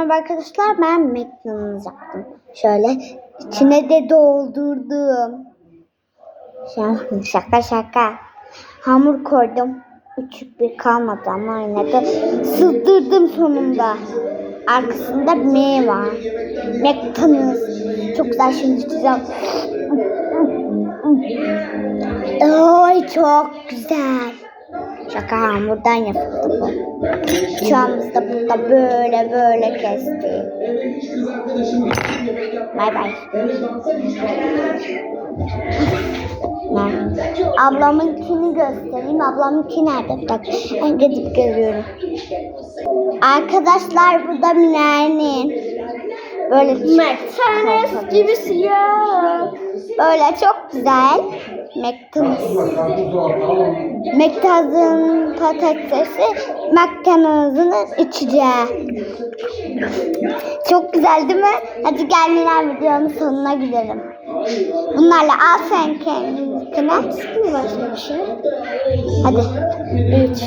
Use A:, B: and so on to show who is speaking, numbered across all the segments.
A: Merhaba arkadaşlar ben McDonald's yaptım. Şöyle içine de doldurdum. Şaka şaka. Hamur koydum. Küçük bir kalmadı ama yine de sızdırdım sonunda. Arkasında M var. McDonald's. Çok güzel şimdi içeceğim. Ay çok güzel. Şaka hamurdan yapıldı bu. Bıçağımız da burada böyle böyle kesti. Bay bay. Ablamınkini göstereyim. Ablamınki nerede? Bir dakika. Gidip görüyorum. Arkadaşlar burada Miner'in böyle McDonald's gibi siyah. Böyle çok güzel. McDonald's. McDonald's'ın patatesi McDonald's'ın içeceği. Çok güzel değil mi? Hadi gel Milan videonun sonuna gidelim. Bunlarla al sen kendininkine. Mi başka bir şey? Hadi. Üç.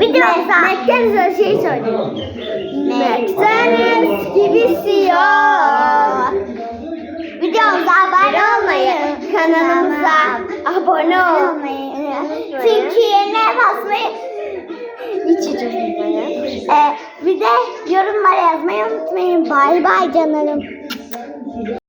A: Videomuza McDonald's'a şey söyleyeyim. McDonald's gibi siyah. Videomuza abone olmayı, kanalımıza abone olmayı, Türkiye'ne basmayı, içeceğiz ee, bir de yorumlara yazmayı unutmayın. Bay bay canlarım.